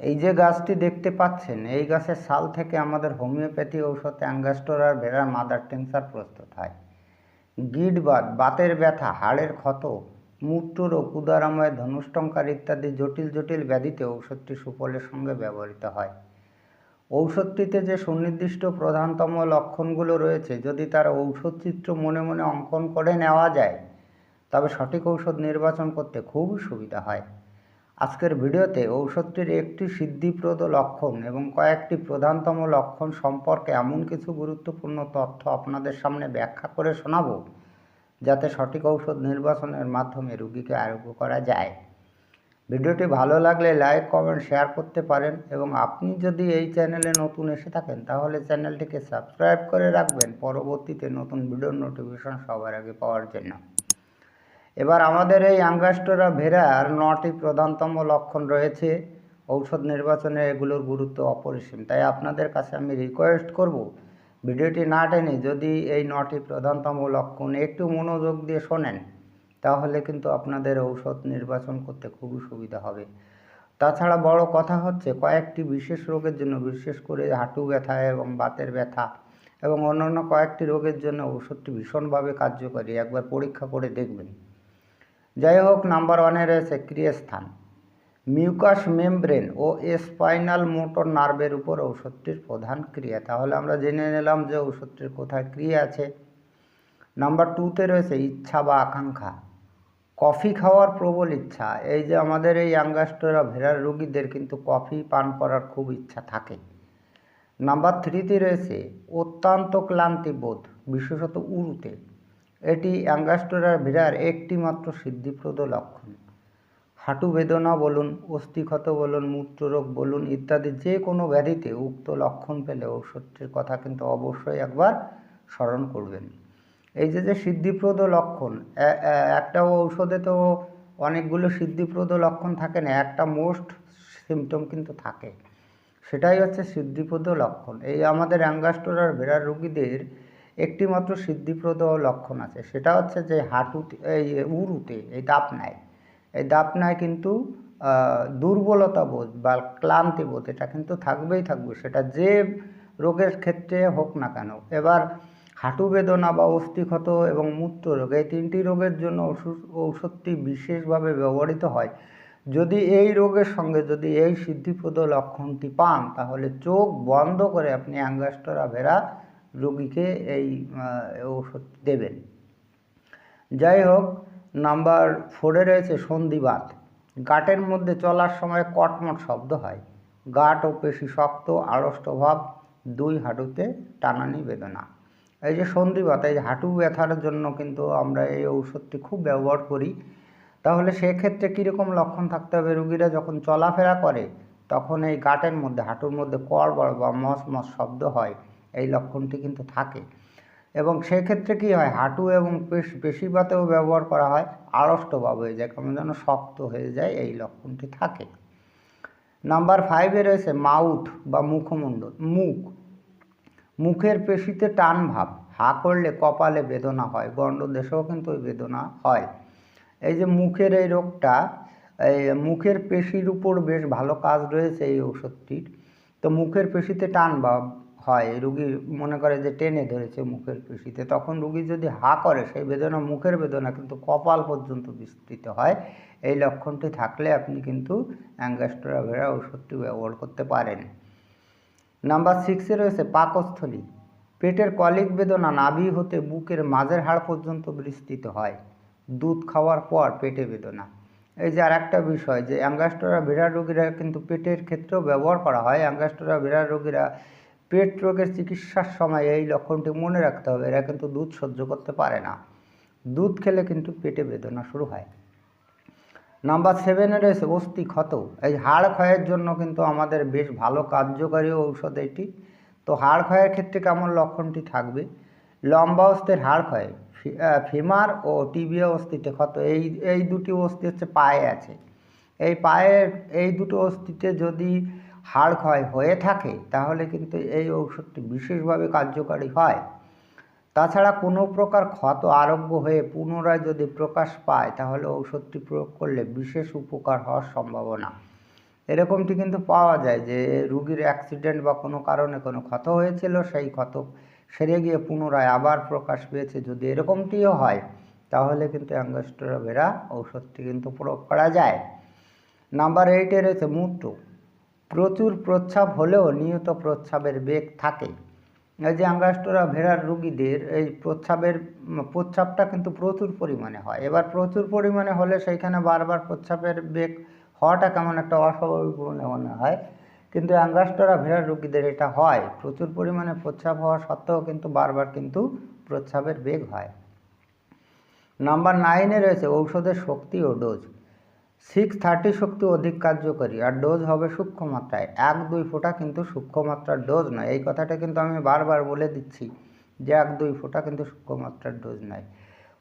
এই যে গাছটি দেখতে পাচ্ছেন, এই গাছের সাল থেকে আমাদের হোমিওপ্যাথি ঔষধ অ্যাঙ্গাস্টোরার ভেড়ার মাদার টেন্সার প্রস্তুত হয়। গিট বাত বাতের ব্যথা, হাড়ের ক্ষত মূত্ররোগ উদারাময় ধনুষ্টঙ্কার ইত্যাদি জটিল জটিল ব্যাধিতে ঔষধটি সুফলের সঙ্গে ব্যবহৃত হয়। ঔষধটিতে যে সুনির্দিষ্ট প্রধানতম লক্ষণগুলো রয়েছে, যদি তার ঔষধ চিত্র মনে মনে অঙ্কন করে নেওয়া যায়, তবে সঠিক ঔষধ নির্বাচন করতে খুবই সুবিধা হয়। আজকের ভিডিওতে ঔষধটির একটি সিদ্ধিপ্রদ লক্ষণ এবং কয়েকটি প্রধানতম লক্ষণ সম্পর্কে এমন কিছু গুরুত্বপূর্ণ তথ্য আপনাদের সামনে ব্যাখ্যা করে শোনাবো, যাতে সঠিক ঔষধ নির্বাচনের মাধ্যমে রোগীকে আরোগ্য করা যায়। ভিডিওটি ভালো লাগলে লাইক, কমেন্ট, শেয়ার করতে পারেন এবং আপনি যদি এই চ্যানেলে নতুন এসে থাকেন, তাহলে চ্যানেলটিকে সাবস্ক্রাইব করে রাখবেন। পরবর্তীতে নতুন ভিডিওর নোটিফিকেশন সবার আগে পাওয়ার জন্য। এবার আমাদের এই অ্যাঙ্গাস্টোরা ভেরার নটি প্রধানতম লক্ষণ রয়েছে। ঔষধ নির্বাচনে এগুলোর গুরুত্ব অপরিসীম। তাই আপনাদের কাছে আমি রিকোয়েস্ট করব, ভিডিওটি না টেনে যদি এই নটি প্রধানতম লক্ষণ একটু মনোযোগ দিয়ে শোনেন, তাহলে কিন্তু আপনাদের ঔষধ নির্বাচন করতে খুবই সুবিধা হবে। তাছাড়া বড় কথা হচ্ছে, কয়েকটি বিশেষ রোগের জন্য, বিশেষ করে হাঁটু ব্যথা এবং বাতের ব্যথা এবং অন্যান্য কয়েকটি রোগের জন্য ওষুধটি ভীষণভাবে কার্যকরী। একবার পরীক্ষা করে দেখবেন। যাই হোক নাম্বার ওয়ানে রয়েছে ক্রিয়াস্থান মিউকাস মেমব্রেন ও স্পাইনাল মোটর নার্ভের উপর ঔষধটির প্রধান ক্রিয়া। তাহলে আমরা জেনে নিলাম যে ঔষধটির কোথায় ক্রিয়া আছে। নাম্বার টুতে রয়েছে ইচ্ছা বা আকাঙ্ক্ষা। কফি খাওয়ার প্রবল ইচ্ছা। এই যে আমাদের এই অ্যাঙ্গাস্টোরা ভেড়ার রোগীদের কিন্তু কফি পান করার খুব ইচ্ছা থাকে। নাম্বার থ্রিতে রয়েছে অত্যন্ত ক্লান্তিবোধ বিশেষত উরুতে। এটি অ্যাঙ্গাস্টোরার ভেড়ার একটি মাত্র সিদ্ধিপ্রদ লক্ষণ। হাঁটু বেদনা বলুন, অস্থিক্ষত বলুন, মূত্ররোগ বলুন ইত্যাদি যে কোনো ব্যাধিতে উক্ত লক্ষণ পেলে ঔষধটির কথা কিন্তু অবশ্যই একবার স্মরণ করবেন। এই যে যে সিদ্ধিপ্রদ লক্ষণ একটা ঔষধে তো অনেকগুলো সিদ্ধিপ্রদ লক্ষণ থাকে না, একটা মোস্ট সিমটম কিন্তু থাকে। সেটাই হচ্ছে সিদ্ধিপ্রদ লক্ষণ। এই আমাদের অ্যাঙ্গাস্টোরার ভেড়ার রোগীদের একটি মাত্র সিদ্ধিপ্রদ লক্ষণ আছে। সেটা হচ্ছে যে হাঁটুতে, এই উরুতে, এই দাপনায় এই দাপনায় কিন্তু দুর্বলতা বোধ বা ক্লান্তি বোধ, এটা কিন্তু থাকবেই থাকবে। সেটা যে রোগের ক্ষেত্রে হোক না কেন, এবার হাঁটু বেদনা বা অস্থিক্ষত এবং মূত্র রোগ, এই তিনটি রোগের জন্য ওষুধ, ঔষধটি বিশেষভাবে ব্যবহৃত হয়। যদি এই রোগের সঙ্গে যদি এই সিদ্ধিপ্রদ লক্ষণটি পান, তাহলে চোখ বন্ধ করে আপনি অ্যাঙ্গাস্টোরা ভেড়া রোগীকে এই ওষুধ দেবেন। যাই হোক নাম্বার ফোরে রয়েছে সন্ধিবাত। গাঁটের মধ্যে চলার সময় কটমট শব্দ হয়। গাঁট ও পেশি শক্ত, আড়ষ্ট ভাব, দুই হাঁটুতে টানানি বেদনা। এই যে সন্ধিবাত, এই হাঁটু ব্যথার জন্য কিন্তু আমরা এই ঔষধটি খুব ব্যবহার করি। তাহলে সেক্ষেত্রে কীরকম লক্ষণ থাকতে হবে? রুগীরা যখন চলাফেরা করে, তখন এই গাঁটের মধ্যে, হাঁটুর মধ্যে কড়বড় বা মস মস শব্দ হয়। এই লক্ষণটি কিন্তু থাকে। এবং সেক্ষেত্রে কী হয়? হাঁটু এবং পেশ পেশিবাতেও ব্যবহার করা হয়। আড়ষ্ট ভাব হয়ে যায়, কেমন যেন শক্ত হয়ে যায়, এই লক্ষণটি থাকে। নাম্বার ফাইভে রয়েছে মাউথ বা মুখমণ্ডল, মুখ। মুখের পেশিতে টান ভাব, হা করলে কপালে বেদনা হয়, গণ্ডদেশেও কিন্তু ওই বেদনা হয়। এই যে মুখের এই রোগটা, এই মুখের পেশির উপর বেশ ভালো কাজ রয়েছে এই ওষুধটির তো মুখের পেশিতে টান ভাব হয়, রুগী মনে করে যে টেনে ধরেছে মুখের পেশিতে, তখন রুগী যদি হা করে, সেই বেদনা মুখের বেদনা কিন্তু কপাল পর্যন্ত বিস্তৃত হয়। এই লক্ষণটি থাকলে আপনি কিন্তু অ্যাঙ্গাস্টোরা ভেড়া ওষুধটি ব্যবহার করতে পারেন। নাম্বার সিক্সে রয়েছে পাকস্থলী। পেটের কলিক বেদনা নাভি হতে বুকের মাঝের হাড় পর্যন্ত বিস্তৃত হয়। দুধ খাওয়ার পর পেটে বেদনা। এই যে আর একটা বিষয় যে অ্যাঙ্গাস্টোরা বিড়ার রোগীরা কিন্তু পেটের ক্ষেত্রেও ব্যবহার করা হয়। অ্যাঙ্গাস্টোরা বিড়ার রোগীরা পেট রোগের চিকিৎসার সময় এই লক্ষণটি মনে রাখতে হবে। এরা কিন্তু দুধ সহ্য করতে পারে না। দুধ খেলে কিন্তু পেটে বেদনা শুরু হয়। নাম্বার সেভেনে রয়েছে অস্থি ক্ষত। এই হাড় ক্ষয়ের জন্য কিন্তু আমাদের বেশ ভালো কার্যকারী ঔষধ এটি। তো হাড় ক্ষয়ের ক্ষেত্রে কেমন লক্ষণটি থাকবে? লম্বা অস্থির হাড় ক্ষয় ফিমার ও টিবিয়া অস্থিতে ক্ষত। এই এই দুটি অস্থি হচ্ছে পায়ে আছে। এই পায়ের, এই দুটো অস্থিতে যদি হাড় ক্ষয় হয়ে থাকে, তাহলে কিন্তু এই ঔষধটি বিশেষভাবে কার্যকারী হয়। তাছাড়া কোনো প্রকার ক্ষত আরোগ্য হয়ে পুনরায় যদি প্রকাশ পায়, তাহলে ঔষধটি প্রয়োগ করলে বিশেষ উপকার হওয়ার সম্ভাবনা। এরকমটি কিন্তু পাওয়া যায় যে, রুগীর অ্যাক্সিডেন্ট বা কোনো কারণে কোনো ক্ষত হয়েছিল, সেই ক্ষত সেরে গিয়ে পুনরায় আবার প্রকাশ পেয়েছে। যদি এরকমটিও হয়, তাহলে কিন্তু অ্যাঙ্গাস্টোরা ভেরা ঔষধটি কিন্তু প্রয়োগ করা যায়। নাম্বার এইটে রয়েছে মূত্র। প্রচুর প্রস্রাব হলেও নিয়ত প্রস্রাবের বেগ থাকে। এই যে আঙ্গাস্টোরা ভেড়ার রুগীদের এই প্রস্রাবের উম, প্রস্রাবটা কিন্তু প্রচুর পরিমাণে হয়। এবার প্রচুর পরিমাণে হলে সেইখানে বারবার প্রস্রাবের বেগ হওয়াটা কেমন একটা অস্বাভাবিক মনে মনে হয়। কিন্তু অ্যাঙ্গাস্টোরা ভেড়ার রুগীদের এটা হয়। প্রচুর পরিমাণে প্রস্রাব হওয়া সত্ত্বেও কিন্তু বারবার কিন্তু প্রস্রাবের বেগ হয়। নাম্বার নাইনে রয়েছে ঔষধের শক্তি ও ডোজ। সিক্স থার্টি শক্তি অধিক কার্যকরী আর ডোজ হবে সূক্ষ্ম মাত্রায় এক, দুই ফোঁটা কিন্তু সূক্ষ্ম মাত্রার ডোজ নয়। এই কথাটা কিন্তু আমি বারবার বলে দিচ্ছি যে এক, দুই ফোঁটা কিন্তু সূক্ষ্ম মাত্রার ডোজ নয়।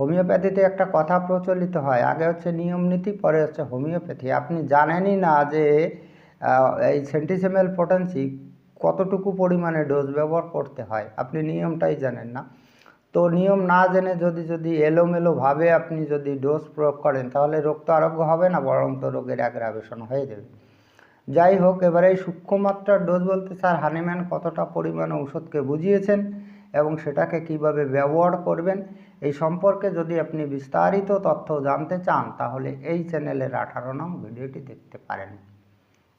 হোমিওপ্যাথিতে একটা কথা প্রচলিত হয়, আগে হচ্ছে নিয়ম নীতি, পরে হচ্ছে হোমিওপ্যাথি। আপনি জানেনই না যে এই সেন্টিসেমেল পোটেন্সি কতটুকু পরিমাণে ডোজ ব্যবহার করতে হয়। আপনি নিয়মটাই জানেন না। তো নিয়ম না জেনে যদি যদি এলোমেলোভাবে আপনি যদি ডোজ প্রয়োগ করেন, তাহলে রোগ তো আরোগ্য হবে না, বরং তো রোগের অ্যাগ্রাভেশন হয়ে যাবে। যাই হোক, এবারে এই সূক্ষ্ম মাত্রার ডোজ বলতে স্যার হানিম্যান কতটা পরিমাণ ঔষধকে বুঝিয়েছেন এবং সেটাকে কীভাবে ব্যবহার করবেন, এই সম্পর্কে যদি আপনি বিস্তারিত তথ্য জানতে চান, তাহলে এই চ্যানেলের আঠারো নং ভিডিওটি দেখতে পারেন।